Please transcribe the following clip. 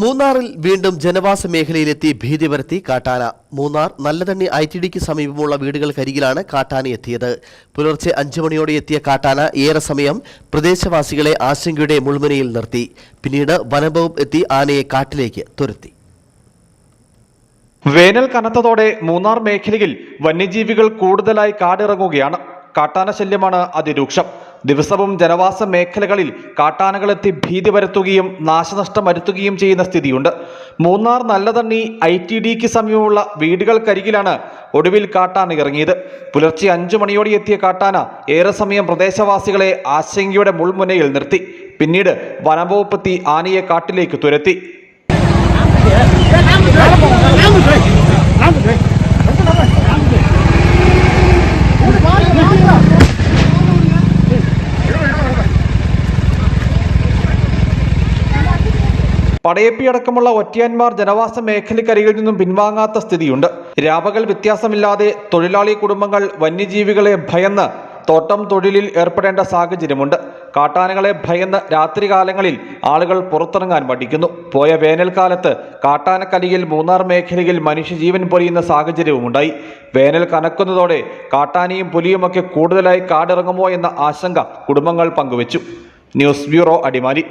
മൂന്നാറിൽ വീണ്ടും ജനവാസ മേഖലയിലെത്തി ഭീതി പരത്തി കാട്ടാന. മൂന്നാർ നല്ലതണ്ണി ഐ ടി ഡിക്ക് സമീപമുള്ള വീടുകൾക്കരികിലാണ് കാട്ടാന എത്തിയത്. പുലർച്ചെ അഞ്ചു മണിയോടെ എത്തിയ കാട്ടാന ഏറെ സമയം പ്രദേശവാസികളെ ആശങ്കയുടെ മുൾമുനയിൽ നിർത്തി. പിന്നീട് വനംവകുപ്പ് എത്തി ആനയെ കാട്ടിലേക്ക് തുരത്തി. വേനൽ കനത്തതോടെ മൂന്നാർ മേഖലയിൽ വന്യജീവികൾ കൂടുതലായി കാടിറങ്ങുകയാണ്. കാട്ടാന ശല്യമാണ് അതിരൂക്ഷം. ദിവസവും ജനവാസ മേഖലകളിൽ കാട്ടാനകളെത്തി ഭീതി പരത്തുകയും നാശനഷ്ടം വരുത്തുകയും ചെയ്യുന്ന സ്ഥിതിയുണ്ട്. മൂന്നാർ നല്ലതണ്ണി ഐ ടി ഡിക്ക് സമീപമുള്ള വീടുകൾക്കരികിലാണ് ഒടുവിൽ കാട്ടാന ഇറങ്ങിയത്. പുലർച്ചെ അഞ്ചു മണിയോടെ എത്തിയ കാട്ടാന ഏറെ സമയം പ്രദേശവാസികളെ ആശങ്കയുടെ മുൾമുനയിൽ നിർത്തി. പിന്നീട് വനംവകുപ്പെത്തി ആനയെ കാട്ടിലേക്ക് തുരത്തി. പടയപ്പി അടക്കമുള്ള ഒറ്റയാന്മാർ ജനവാസ മേഖലയ്ക്കരികിൽ നിന്നും പിൻവാങ്ങാത്ത സ്ഥിതിയുണ്ട്. രാപകൽ വ്യത്യാസമില്ലാതെ തൊഴിലാളി കുടുംബങ്ങൾ വന്യജീവികളെ ഭയന്ന് തോട്ടം തൊഴിലിൽ ഏർപ്പെടേണ്ട സാഹചര്യമുണ്ട്. കാട്ടാനകളെ ഭയന്ന് രാത്രികാലങ്ങളിൽ ആളുകൾ പുറത്തിറങ്ങാൻ മടിക്കുന്നു. പോയ വേനൽക്കാലത്ത് കാട്ടാനക്കലിയിൽ മൂന്നാർ മേഖലയിൽ മനുഷ്യജീവൻ പൊലിയുന്ന സാഹചര്യവുമുണ്ടായി. വേനൽ കനക്കുന്നതോടെ കാട്ടാനയും പുലിയുമൊക്കെ കൂടുതലായി കാടിറങ്ങുമോ എന്ന ആശങ്ക കുടുംബങ്ങൾ പങ്കുവച്ചു. News bureau Adimali.